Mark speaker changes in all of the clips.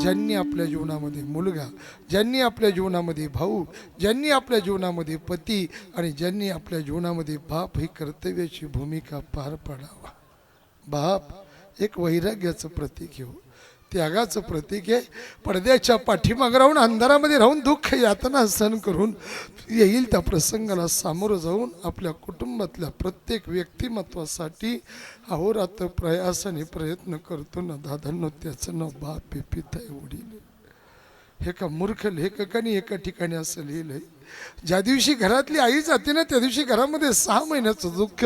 Speaker 1: ज्यांनी आपल्या जीवनामध्ये मुलगा ज्यांनी आपल्या जीवनामध्ये भाऊ ज्यांनी आपल्या जीवनामध्ये पती आणि ज्यांनी आपल्या जीवनामध्ये बाप ही कर्तव्याची भूमिका पार पाडावा. बाप एक वैराग्याचं प्रतीक घेऊ त्यागाचं प्रतीक आहे पडद्याच्या पाठीमागं राहून अंधारामध्ये राहून दुःख यातना सहन करून येईल त्या प्रसंगाला सामोरं जाऊन आपल्या कुटुंबातल्या प्रत्येक व्यक्तिमत्वासाठी अहोरात्र प्रयासाने प्रयत्न करतो ना दादांनो त्याचं नाव बाप पिता एवढी आहे. हे का मूर्ख लेखकाने एका ठिकाणी असं लिहिलंय. ज्या दिवशी घरातली आई जाते ना त्या दिवशी घरामध्ये सहा महिन्याचं दुःख.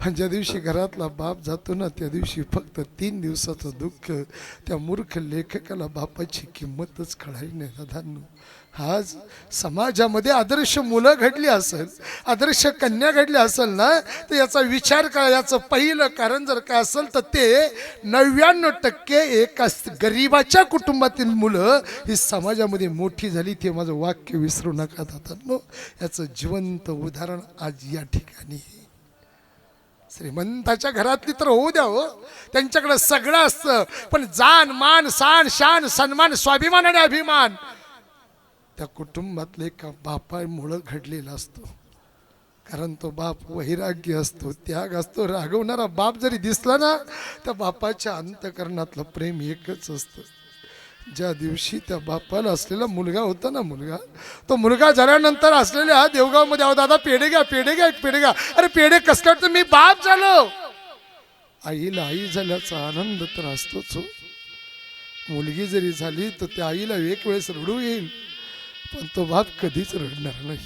Speaker 1: आणि ज्या दिवशी घरातला बाप जातो ना त्या दिवशी फक्त तीन दिवसाचं दुःख. त्या मूर्ख लेखकाला बापाची किंमतच कळाली नाही दादांनो आज समाजामध्ये आदर्श मुलं घडली असेल आदर्श कन्या घडली असेल ना तर याचा विचार करा. याचं पहिलं कारण जर काय असेल तर ते नव्याण्णव टक्के एका गरीबाच्या कुटुंबातील मुलं ही समाजामध्ये मोठी झाली. ते माझं वाक्य विसरू नका दादांनो. याचं जिवंत उदाहरण आज या ठिकाणी. श्रीमंताच्या घरातली तर होऊ द्या हो. त्यांच्याकडं सगळं असतं. पण जान मान सान शान सन्मान स्वाभिमान आणि अभिमान त्या कुटुंबातले एका बापामुळं घडलेला असतो. कारण तो बाप वैराग्य असतो त्याग असतो. रागवणारा बाप जरी दिसला ना त्या बापाच्या अंतकरणातलं प्रेम एकच असतं. ज्या दिवशी त्या बापाला असलेला मुलगा होता ना मुलगा तो मुलगा झाल्यानंतर असलेल्या देवगावमध्ये अहो दादा पेढे घ्या पेढे घ्या पेढे घ्या. अरे पेढे कसं मी बाप झालो. आईला आई झाल्याचा आनंद तर असतोच हो. मुलगी जरी झाली तर त्या आईला एक वेळेस रडू येईल. पण तो बाप कधीच रडणार नाही.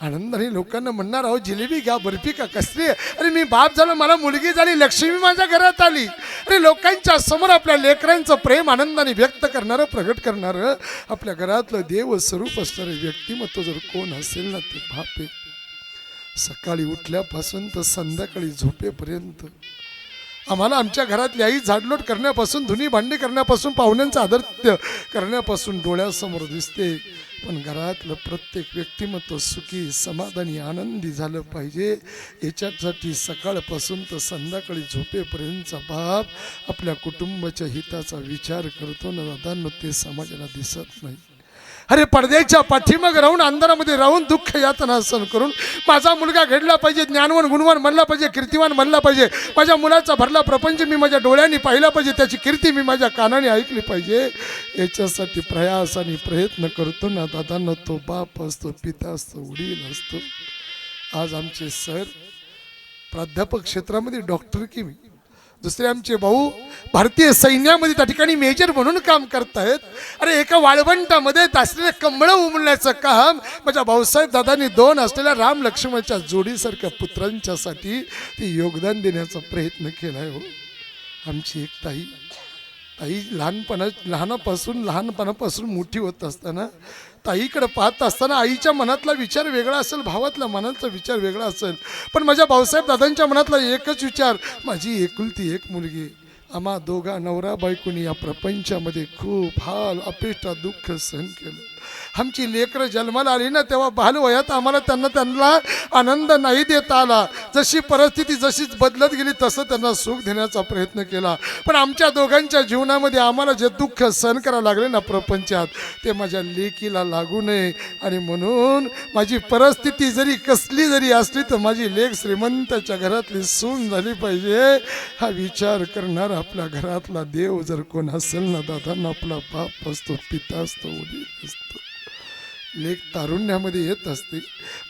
Speaker 1: आनंदाने लोकांना म्हणणार अहो जिलेबी घ्या बर्फी का कसली अरे मी बाप झालो मला मुलगी झाली लक्ष्मी माझ्या घरात आली. अरे लोकांच्या समोर आपल्या लेकरांचं प्रेम आनंदाने व्यक्त करणारं प्रगट करणारं आपल्या घरातलं देव स्वरूप असणारं व्यक्तिमत्व जर कोण असेल ना ते बाप आहे. सकाळी उठल्यापासून तर संध्याकाळी झोपेपर्यंत. आम्हाला आमच्या घरातली आई झाडलोट करण्यापासून धुनी भांडी करण्यापासून पाहुण्यांचं आदर करण्यापासून डोळ्यासमोर दिसते. पण घरातलं प्रत्येक व्यक्तिमत्व सुखी समाधानी आनंदी झालं पाहिजे. याच्यासाठी सकाळपासून तर संध्याकाळी झोपेपर्यंतचा बाप आपल्या कुटुंबाच्या हिताचा विचार करतो. ना दादांना ते समाजाला दिसत नाही. अरे पडद्याच्या पाठीमाग राहून अंधारामध्ये राहून दुःख यातना सहन करून माझा मुलगा घडला पाहिजे ज्ञानवान गुणवान म्हणला पाहिजे कीर्तिवान म्हणला पाहिजे माझ्या मुलाचा भरला प्रपंच मी माझ्या डोळ्यांनी पाहिला पाहिजे त्याची कीर्ती मी माझ्या कानाने ऐकली पाहिजे. याच्यासाठी प्रयास आणि प्रयत्न करतो ना दादांना तो बाप असतो पिता असतो वडील असतो. आज आमचे सर प्राध्यापक क्षेत्रामध्ये डॉक्टर की मी? दुसरे आमचे भाऊ भारतीय सैन्यामध्ये त्या ठिकाणी मेजर म्हणून काम करतायत. अरे एका वाळवंटामध्ये असलेलं कमळं उमलण्याचं काम माझ्या भाऊसाहेब दादांनी दोन असलेल्या राम लक्ष्मणच्या जोडीसारख्या पुत्रांच्यासाठी ते योगदान देण्याचा प्रयत्न केलाय हो. आमची एक ताई ताई लहानपणा लहानापासून लहानपणापासून मोठी होत असताना ताईकडे पाहत असताना आईच्या मनातला विचार वेगळा असेल भावातला मनातला विचार वेगळा असेल. पण माझ्या भाऊसाहेब दादांच्या मनातला एकच विचार माझी एकुलती एक मुलगी. आम्हा दोघा नवरा बायकोनी या प्रपंचामध्ये खूप हाल अपेष्टा दुःख सहन केलं. आमची लेकरं जन्माला आली ना तेव्हा बालवयात आम्हाला त्यांना त्यांना आनंद नाही देता आला. जशी परिस्थिती जशीच बदलत गेली तसं त्यांना सुख देण्याचा प्रयत्न केला. पण आमच्या दोघांच्या जीवनामध्ये आम्हाला जे दुःख सहन करावं लागले ना प्रपंचात ते माझ्या लेकीला लागू नये. आणि म्हणून माझी परिस्थिती जरी कसली जरी असली तर माझी लेख श्रीमंताच्या घरातली सून झाली पाहिजे. हा विचार करणारा आपल्या घरातला देव जर कोण असेल ना दादांना आपला बाप असतो पिता असतो वडील असतो. लेख तारुण्यामध्ये येत असते.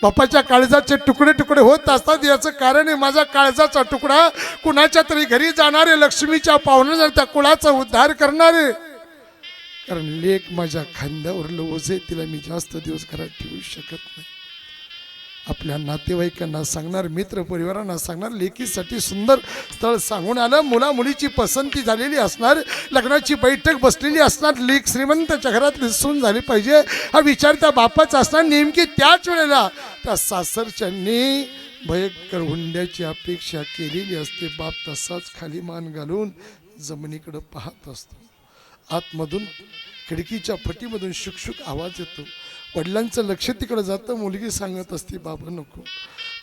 Speaker 1: बापाच्या काळजाचे तुकडे तुकडे होत असतात याचं कारण आहे माझा काळजाचा तुकडा कुणाच्या तरी घरी जाणारे लक्ष्मीच्या पाहुण्या त्या कुळाचा उद्धार करणारे. कारण लेख माझ्या खांद्यावरलं आहे तिला मी जास्त दिवस घरात ठेवू शकत नाही. आपल्या नातेवाईकांना सांगणार मित्र परिवारांना सांगणार लेकीसाठी सुंदर स्थळ सांगून आलं. मुला मुलीची पसंती झालेली असणार लग्नाची बैठक बसलेली असणार लेख श्रीमंताच्या घरात सून झाली पाहिजे. हा विचार त्या बापाचा असणार नेमकी त्याच वेळेला त्या सासरच्यांनी भयंकर हुंड्याची अपेक्षा केलेली असते. बाप तसाच खाली मान घालून जमिनीकडं पाहत असतो. आतमधून खिडकीच्या फटीमधून शुकशुक आवाज येतो. वडिलांचं लक्ष तिकडं जातं मुलगी सांगत असते बाबा नको.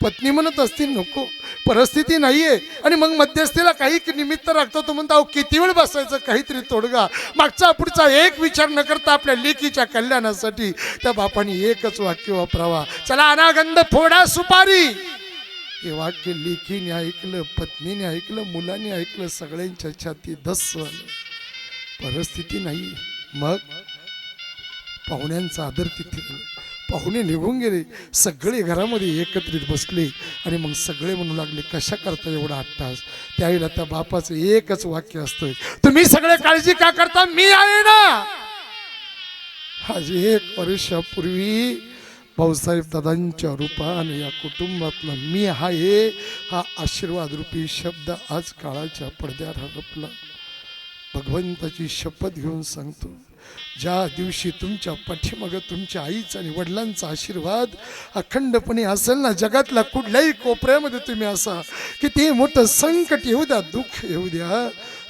Speaker 1: पत्नी म्हणत असती नको. परिस्थिती नाही आहे आणि मग मध्यस्थीला काही निमित्त राखतो तो म्हणतो अहो किती वेळ बसायचं? काहीतरी तोडगा. मागचा पुढचा एक विचार न करता आपल्या लेकीच्या कल्याणासाठी त्या बापाने एकच वाक्य वापरावा. चला अनागंध फोडा सुपारी. हे वाक्य लेखीने ऐकलं पत्नीने ऐकलं मुलाने ऐकलं सगळ्यांच्या छाती धस्स परिस्थिती नाही मग? पाहुण्यांचा आदर तिथे पाहुणे निघून गेले. सगळे घरामध्ये एकत्रित बसले आणि मग सगळे म्हणू लागले कशा करता एवढा अट्टास त्यावेळेला त्या बापाचं एकच वाक्य असतं तुम्ही सगळे काळजी का करता? मी आहे ना. आज एक वर्षापूर्वी भाऊसाहेब दादांच्या रूपाने या कुटुंबातला मी आहे हा आशीर्वाद रूपी शब्द आज काळाच्या पडद्यावर हरपला भगवंताची शपथ घेऊन सांगतो. ज्या दिवशी तुमच्या पाठीमागं तुमच्या आईचा आणि वडिलांचा आशीर्वाद अखंडपणे असेल ना जगातल्या कुठल्याही कोपऱ्यामध्ये तुम्ही असा किती मोठं संकट येऊ द्या दुःख येऊ द्या.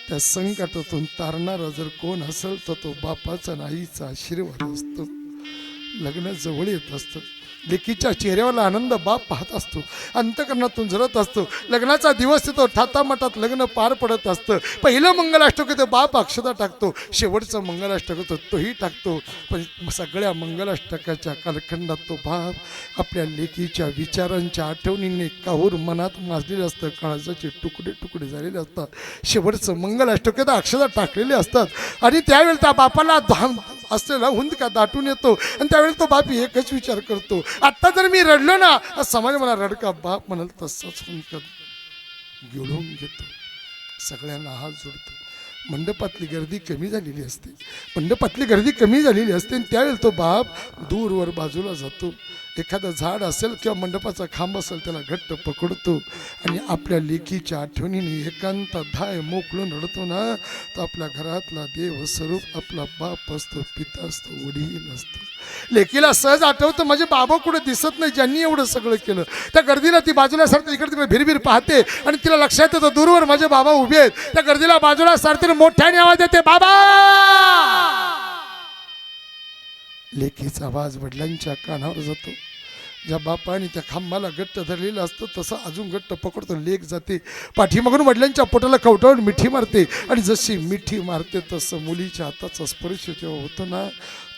Speaker 1: त्या संकटातून तारणारा जर कोण असेल तर तो बापाचा आणि आईचा आशीर्वाद असतो. लग्न जवळ येत असतं. लेकीच्या चेहऱ्यावरला आनंद बाप पाहत असतो. अंतकरणातून झरत असतो. लग्नाचा दिवस येतो ठातामाटात लग्न पार पडत असतं. पहिलं मंगलाष्टक येतं बाप अक्षता टाकतो. शेवटचं मंगलाष्टक होतं तोही टाकतो. पण सगळ्या मंगलाष्टकाच्या कालखंडात तो बाप आपल्या लेकीच्या विचारांच्या आठवणीने काहूर मनात माजलेले असतं काळजाचे तुकडे तुकडे झालेले असतात. शेवटचं मंगलाष्टक येतं अक्षता टाकलेले असतात. आणि त्यावेळेला त्या बापाला धाम असलेला हुंदका दाटून येतो. आणि त्यावेळेला तो बाप एकच विचार करतो आत्ता जर मी रडलो ना समाज मला रडका बाप म्हणाल तसंच हुंदका गिळून घेतो. सगळ्यांना हात जोडतो. मंडपातली गर्दी कमी झालेली असते. मंडपातली गर्दी कमी झालेली असते आणि त्यावेळेला तो बाप दूरवर बाजूला जातो. एखादं झाड असेल किंवा मंडपाचा खांब असेल त्याला घट्ट पकडतो आणि आपल्या लेकीच्या आठवणीने एकांत धाय मोकळून रडतो ना तो आपल्या घरातला देव स्वरूप आपला बाप असतो पिता असतो वडील असतो. लेकीला सहज आठवतं माझे बाबा कुठे दिसत नाही ज्यांनी एवढं सगळं केलं. त्या गर्दीला ती बाजूला सारते इकडे तिकडे भिरभिर पाहते आणि तिला लक्षात येतं दूरवर माझे बाबा उभे आहेत. त्या गर्दीला बाजूला सारते मोठ्याने आवाज येते बाबा! लेखीचा आवाज वडिलांच्या कानावर जातो. ज्या बापाने त्या खांबाला घट्ट धरलेलं असतं तसं अजून घट्ट पकडतो लेख जाते. पाठीमागून वडिलांच्या पोटाला कवटावून मिठी मारते. आणि जशी मिठी मारते तसं मुलीच्या हाताचा स्पर्श जेव्हा होतो ना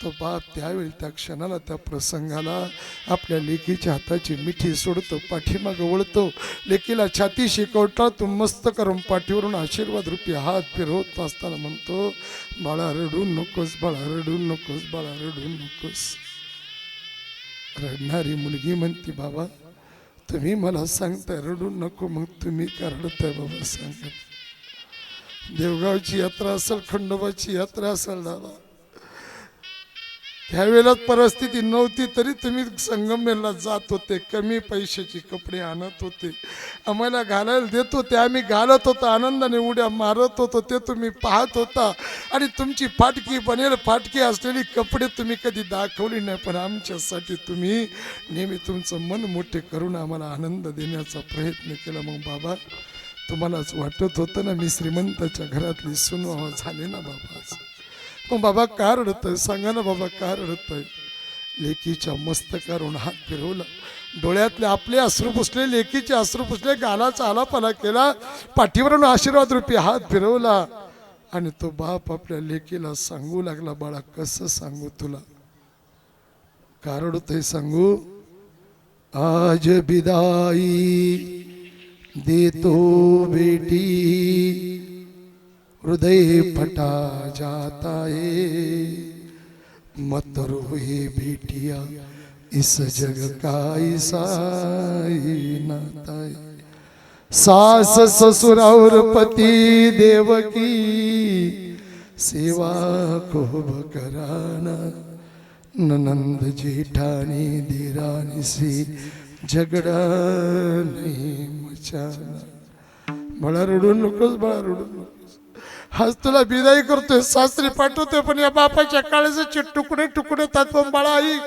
Speaker 1: तो बाप त्यावेळी त्या क्षणाला त्या प्रसंगाला आपल्या लेकीच्या हाताची मिठी सोडतो पाठीमागं वळतो. लेकीला छातीशी कवटातून मस्त करून पाठीवरून आशीर्वाद रूपी हात फिरवत असताना म्हणतो बाळा रडू नकोस बाळा रडू नकोस बाळा रडू नकोस. रडणारी मुलगी म्हणते बाबा तुम्ही मला सांगताय रडू नको मग तुम्ही का रडताय बाबा सांगत देवगावची यात्रा असेल खंडोबाची यात्रा असेल दादा. त्यावेळेला परिस्थिती नव्हती तरी तुम्ही संगमेला जात होते. कमी पैशाचे कपडे आणत होते. आम्हाला घालायला देत होते. आम्ही घालत होतो आनंदाने उड्या मारत होतो. ते तुम्ही पाहत होता. आणि तुमची फाटकी बनेल फाटकी असलेली कपडे तुम्ही कधी दाखवली नाही. पण आमच्यासाठी तुम्ही नेहमी तुमचं मन मोठे करून आम्हाला आनंद देण्याचा प्रयत्न केला. मग बाबा तुम्हालाच वाटत होतं ना मी श्रीमंताच्या घरातली सुनवा झाले ना बाबा मग बाबा का रडतोय सांगा ना बाबा का रडतोय लेकीच्या मस्तकावरून हात फिरवला. डोळ्यातले आपले अश्रू पुसले लेकीचे अश्रू पुसले गालाचा आलापाला केला पाठीवरून आशीर्वाद रूपी हात फिरवला. आणि तो बाप आपल्या लेकीला सांगू लागला बाळा कसं सांगू तुला? का ते सांगू? आज बिदाई देतो बेटी. हृदय फटा जाता है मत रोए बेटिया इस जग का ईसाई नाता है सास ससुर और पति देव की सेवा खूब कराना। ननंद जेठानी दीरानी से झगड़ा नहीं मचाना। बड़ा रडू नकोस बड़ा रडू नकोस आज तुला बिदाई करतोय सासरी पाठवतोय पण या बापाच्या काळजाचे तुकडे तुकडे तात्व बाळा आई.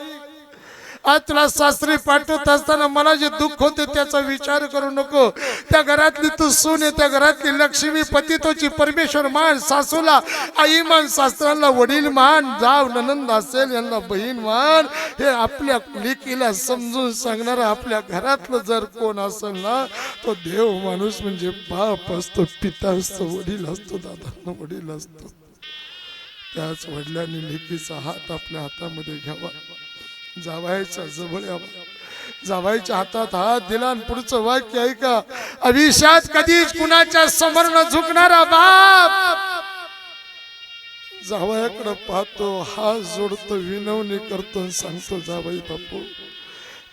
Speaker 1: आज तुला सासरी पाठवत असताना मला जे दुःख होते त्याचा विचार करू नको. त्या घरातली तू सून त्या घरातली लक्ष्मी पतितोची परमेश्वर मान सासूला आई मान सासऱ्याला वडील मान जाव ननंद असेल यांना बहीण मान हे आपल्या लेकीला समजून सांगणार आपल्या घरातलं जर कोण असेल ना तो देव माणूस म्हणजे बाप असतो पिता असतो वडील असतो दादा वडील असतो. त्याच वडिलांनी लेकीचा हात आपल्या हातामध्ये घ्यावा. जावायचा जवळ यावा. जावायच्या हातात हात दिला आणि पुढचं वाक्य ऐका. अभिशात कधीच कुणाच्या समोर न झुकणारा बाप. जावयाकडे पाहतो हात जोडतो विनवणी करतो सांगतो जावाई बापू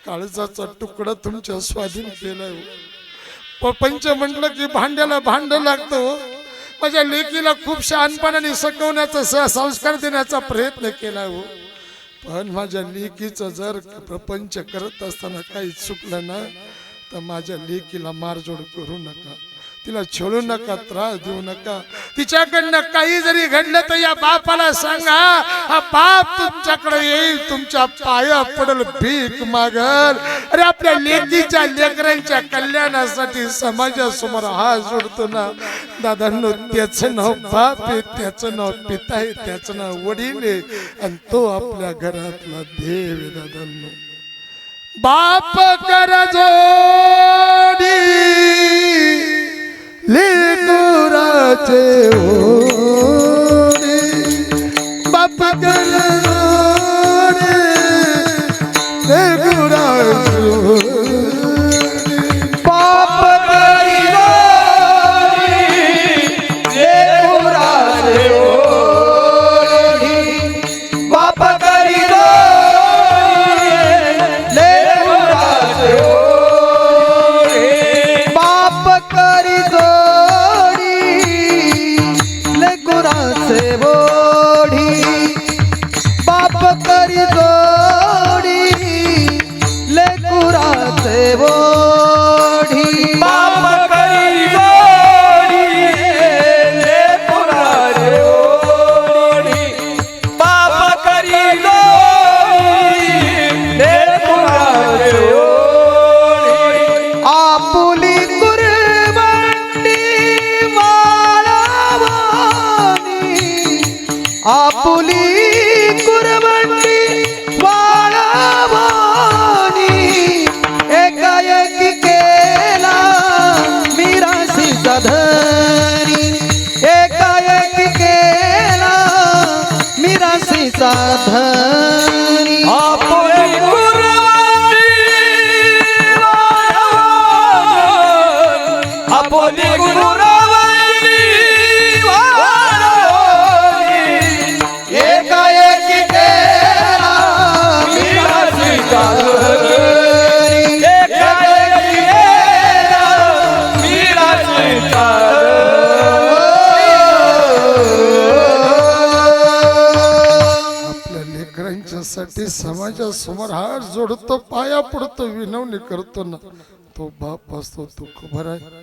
Speaker 1: काळजाचा तुकडा तुमच्या स्वाधीन केलाय हो. पंच म्हटलं की भांड्याला भांड लागतो हो. माझ्या लेकीला खूप शहाणपणाने सकवण्याचा संस्कार देण्याचा प्रयत्न केला हो. पण माझ्या लेकीचं जर प्रपंच करत असताना काही चुकलं ना तर माझ्या लेकीला मारजोड करू नका. तिला छोडू नका त्रास देऊ नका. तिच्याकडनं काही जरी घडलं तर या बापाला सांगा हा बाप तुमच्याकडे येईल तुमच्या पाया पडल भीक मागल. अरे आपल्या लेकीच्या लेकरांच्या कल्याणासाठी समाजासमोर हा जोडतो ना. दादांनो त्याचं नाव बाप आहे त्याचं नाव पिता आहे त्याचं नाव वडील आहे आणि तो आपल्या घरातला देव आहे दादांनो. बाप कर राधा समाजासमोर हात जोडतो पाया पडतो विनवणी करतो ना. तो बाप असतो तो खबर आहे